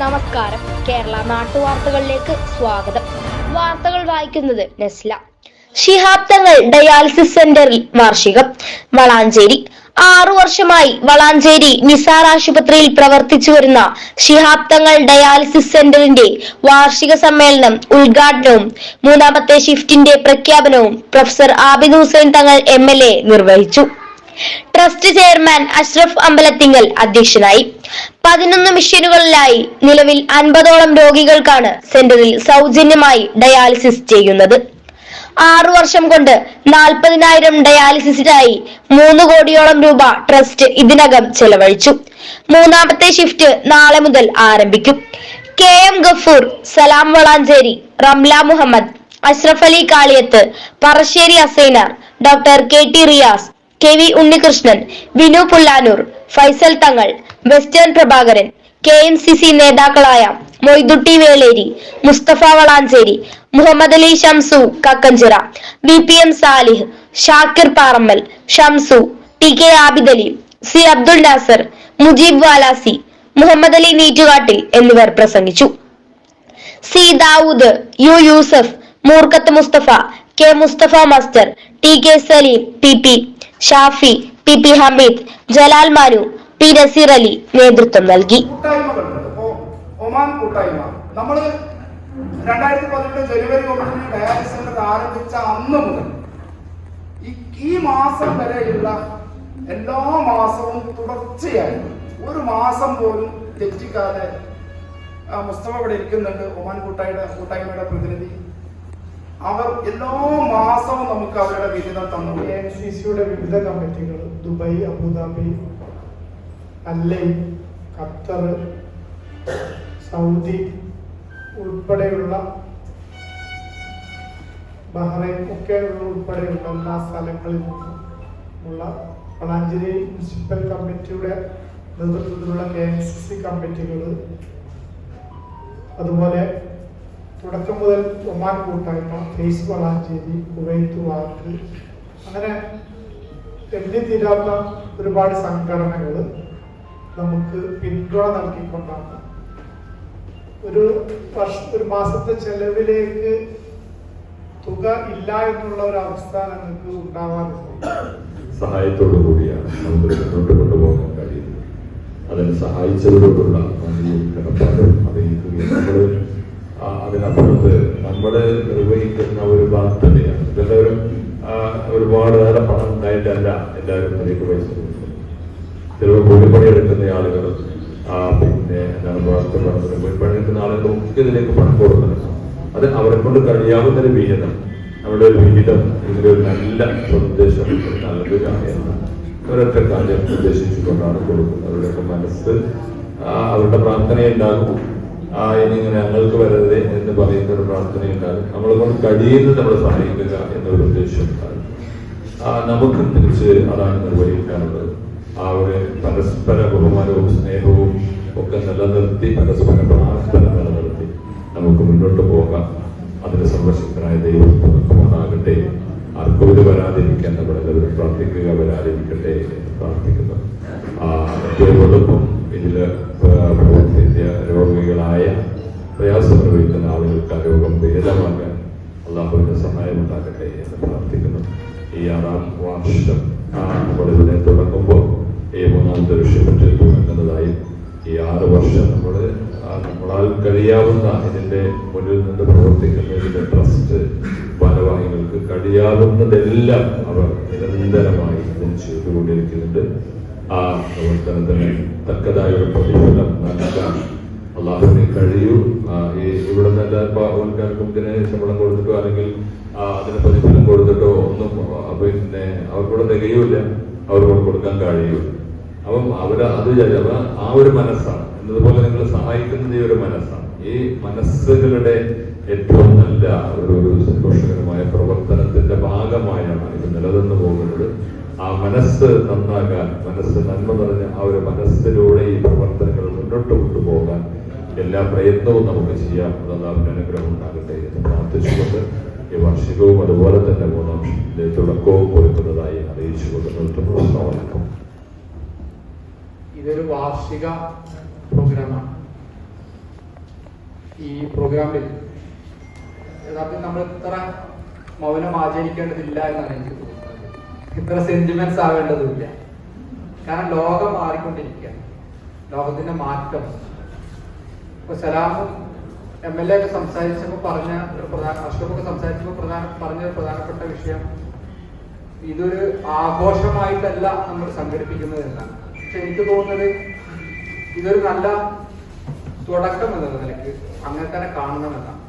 നമസ്കാരം. കേരള നാട്ടുവാർത്തകളിലേക്ക് സ്വാഗതം. വാർത്തകൾ വായിക്കുന്നത് നെസ്ല. ശിഹാബ് തങ്ങൾ ഡയാലിസിസ് സെന്ററിൽ വാർഷികം. വളാഞ്ചേരി. ആറു വർഷമായി വളാഞ്ചേരി നിസാർ ആശുപത്രിയിൽ പ്രവർത്തിച്ചു വരുന്ന ശിഹാബ് തങ്ങൾ ഡയാലിസിസ് സെന്ററിന്റെ വാർഷിക സമ്മേളനം ഉദ്ഘാടനവും മൂന്നാമത്തെ ഷിഫ്റ്റിന്റെ പ്രഖ്യാപനവും പ്രൊഫസർ ആബിദ് ഹുസൈൻ തങ്ങൾ എം നിർവഹിച്ചു. ട്രസ്റ്റ് ചെയർമാൻ അഷ്റഫ് അമ്പലത്തിങ്കൽ അധ്യക്ഷനായി. പതിനൊന്ന് മെഷീനുകളിലായി നിലവിൽ അൻപതോളം രോഗികൾക്കാണ് സെന്ററിൽ സൗജന്യമായി ഡയാലിസിസ് ചെയ്യുന്നത്. ആറു വർഷം കൊണ്ട് നാൽപ്പതിനായിരം ഡയാലിസിസിനായി മൂന്ന് കോടിയോളം രൂപ ട്രസ്റ്റ് ഇതിനകം ചെലവഴിച്ചു. മൂന്നാമത്തെ ഷിഫ്റ്റ് നാളെ മുതൽ ആരംഭിക്കും. K M Gafoor Salam Valanchery Ramla Muhammad Ashraf Ali Kaliyath Parassery Asainar doctor K T Riyas K V Unnikrishnan Vinu Pullanur Faisal Thangal western Prabhakaran K M C C നേതാക്കളായ Moidutty Veleri Musthafa Valanchery Muhammad Ali Shamsu Kakkanchira V P M Salih Shakir Parammal Shamsu T K Abidali C Abdul Nasar Mujeeb Valasi Muhammad Ali Neettukattil എന്നിവർ പ്രസംഗിച്ചു. C Dawood U Yusuf Moorkath Musthafa K Musthafa master T K Saleem P P Shafi P P Hameed Jalal Manu P Nazeer Ali നേതൃത്വം നൽകി. Oman നമ്മൾ രണ്ടായിരത്തി പതിനെട്ട് ജനുവരി ആരംഭിച്ച അന്ന് മുതൽ ഈ മാസം വരെയുള്ള എല്ലാ മാസവും തുടർച്ചയായി ഒരു മാസം പോലും തെറ്റിക്കാതെ മുസ്തഫ ഇവിടെ ഇരിക്കുന്നുണ്ട്. ഒമാൻ കൂട്ടായ്മയുടെ കൂട്ടായ്മയുടെ പ്രതിനിധി. അവർ എല്ലാ മാസവും നമുക്ക് അവരുടെ വിഹിതം തന്നു. എൻ സി സിയുടെ വിവിധ കമ്മിറ്റികൾ ദുബായ് അബുദാബി അല്ലേ ഖത്തർ സൗദി ഉൾപ്പെടെയുള്ള ബഹ്റൈൻ ഒക്കെ ഉൾപ്പെടെയുള്ള എല്ലാ സ്ഥലങ്ങളിൽ നിന്നും ഉള്ള വളാഞ്ചേരി മുനിസിപ്പൽ കമ്മിറ്റിയുടെ നേതൃത്വത്തിലുള്ള കെ എൻ സി സി കമ്മിറ്റികൾ അതുപോലെ തുടക്കം മുതൽ ഒമാൻ കൂട്ടായ്മ ഫേസ് വളാഞ്ചേരി കുവൈത്ത് വാർത്ത് അങ്ങനെ എഴുതി തീരാത്ത ഒരുപാട് സംഘടനകൾ നമുക്ക് പിന്തുണ നൽകിക്കൊണ്ടാണ്. ഒരു വർഷ ഒരു മാസത്തെ ചെലവിലേക്ക് തുക ഇല്ല എന്നുള്ള ഒരു അവസ്ഥ ഞങ്ങൾക്ക് ഉണ്ടാവാറുണ്ട് സഹായത്തോടു കൂടിയാണ് അതിന് സഹായിച്ചവരോടുള്ള നന്ദിയും കടപ്പാടും അറിയിക്കുകയും അതിനപ്പുറത്ത് നമ്മൾ നിർവഹിക്കുന്ന ഒരു ബാധ്യതയാണ് ഇതെല്ലാവരും ഒരുപാട് ഏറെ പണം ഉണ്ടായിട്ടല്ല എല്ലാവരും അതിലേക്ക് പൈസ ചിലപ്പോൾ കൂലിപ്പണി എടുക്കുന്ന ആളുകൾ പിന്നെ എന്താണ് വാർത്ത എടുക്കുന്ന ആളുകൾ ഒക്കെ ഇതിലേക്ക് പണം കൊടുക്കുന്നു അത് അവരെ കൊണ്ട് കഴിയാവുന്ന ഒരു വിഹിതം. നമ്മുടെ ഒരു വിഹിതം ഇതിലൊരു നല്ല സന്ദേശം നൽകുക എന്ന ഒരൊറ്റ കാര്യം ഉദ്ദേശിച്ചുകൊണ്ടാണ് കൊടുക്കുന്നത്. അവരുടെ മനസ്സ് അവരുടെ അവരുടെ പ്രാർത്ഥനയുണ്ടാകും. ആ ഇനിങ്ങനെ ഞങ്ങൾക്ക് വരരുത് എന്ന് പറയുന്ന ഒരു പ്രാർത്ഥനയുണ്ടാകും. നമ്മളെ കൊണ്ട് കഴിയുന്നത് നമ്മളെ സഹായിക്കുക എന്നൊരു ഉദ്ദേശം ഉണ്ടാകും. ആ, നമുക്കും തിരിച്ച് അതാണ് നിർവഹിക്കാനുള്ളത്. ആ ഒരു പരസ്പര ബഹുമാനവും സ്നേഹവും ഒക്കെ നിലനിർത്തി പരസ്പര പ്രാർത്ഥന നിലനിർത്തി നമുക്ക് മുന്നോട്ട് പോകാം. അതിന് സർവശക്തനായ ദൈവം തുറക്കുമാറാകട്ടെ ആർക്കും ഇത് വരാതിരിക്കാൻ നമ്മുടെ നിലവിൽ പ്രാർത്ഥിക്കുക വരാതിരിക്കട്ടെ എന്ന് പ്രാർത്ഥിക്കുന്നു. ആ ഏറ്റവും എളുപ്പം പ്രവർത്തിച്ച അള്ളാഹുവിന്റെ സഹായം ഉണ്ടാകട്ടെ എന്ന് പ്രാർത്ഥിക്കുന്നു. ഈ ആറാം വർഷം ഇതിനെ തുടങ്ങുമ്പോൾ ഈ മൂന്നാമത്തെ ഋഷിപ്പറ്റ് തുടങ്ങുന്നതായും ഈ ആറ് വർഷം നമ്മൾ നമ്മളാൽ കഴിയാവുന്ന ഇതിന്റെ മുന്നിൽ നിന്ന് പ്രവർത്തിക്കുന്ന ഇതിന്റെ ട്രസ്റ്റ് ഭാരവാഹികൾക്ക് കഴിയാവുന്നതെല്ലാം അവർ നിരന്തരമായി ഇതിന് ചെയ്തുകൊണ്ടിരിക്കുന്നുണ്ട്. ആ പ്രവർത്തനത്തിന് തക്കതായ ഒരു പ്രതിഫലം നൽകാൻ അള്ളാഹുവിനെ കഴിയൂ. ഇവിടെ നല്ല എല്ലാവർക്കും ഇതിന് ശമ്പളം കൊടുത്തിട്ടോ അല്ലെങ്കിൽ അതിന് പ്രതിഫലം കൊടുത്തിട്ടോ ഒന്നും പിന്നെ അവർക്കൂടെ തികയൂല അവർക്കൂടെ കൊടുക്കാൻ കഴിയൂ. അപ്പം അവർ അത് വിചാരിച്ചു. ആ ഒരു മനസ്സാണ്. എന്നതുപോലെ നിങ്ങൾ സഹായിക്കുന്നത് ഈ ഒരു മനസ്സാണ്. ഈ മനസ്സുകളുടെ ഏറ്റവും നല്ല ഒരു ഒരു സന്തോഷകരമായ പ്രവർത്തനത്തിന്റെ ഭാഗമായാണ് ഇത് നിലനിന്ന് പോകുന്നത്. ആ മനസ്സ് നന്നാകാൻ മനസ്സ് നന്മ നിറഞ്ഞ ആ ഒരു മനസ്സിലൂടെ ഈ പ്രവർത്തനങ്ങൾ മുന്നോട്ട് കൊണ്ടുപോകാൻ എല്ലാ പ്രയത്നവും നമുക്ക് ചെയ്യാം അതാവിന്റെ അനുഗ്രഹം ഉണ്ടാകട്ടെ എന്ന് പ്രാർത്ഥിച്ചുകൊണ്ട് ഈ വാർഷികവും അതുപോലെ തന്നെ മൂന്നാം തുടക്കവും കൊടുക്കുന്നതായി അറിയിച്ചുകൊണ്ട് നിർത്തുന്നു. ഇതൊരു വാർഷിക പ്രോഗ്രാമാണ്. ഈ പ്രോഗ്രാമിൽ യഥാർത്ഥത്തിൽ നമ്മൾ ഇത്ര മൗനം ആചരിക്കേണ്ടതില്ല എന്നാണ് എനിക്ക് തോന്നുന്നത്. ഇത്ര സെന്റിമെന്റ്സ് ആവേണ്ടതുമില്ല. കാരണം ലോകം മാറിക്കൊണ്ടിരിക്കുകയാണ്. ലോകത്തിന്റെ മാറ്റം ഇപ്പൊ സലാമും എം എൽ എ ഒക്കെ സംസാരിച്ചപ്പോൾ പറഞ്ഞ പ്രധാന അശോകൊക്കെ സംസാരിച്ചപ്പോൾ പ്രധാന പറഞ്ഞ പ്രധാനപ്പെട്ട വിഷയം ഇതൊരു ആഘോഷമായിട്ടല്ല നമ്മൾ സംഘടിപ്പിക്കുന്നത് എന്നാണ് പക്ഷെ എനിക്ക് തോന്നുന്നത് ഇതൊരു നല്ല തുടക്കം എന്നുള്ള നിലയ്ക്ക് അങ്ങനെ തന്നെ കാണണമെന്നാണ്.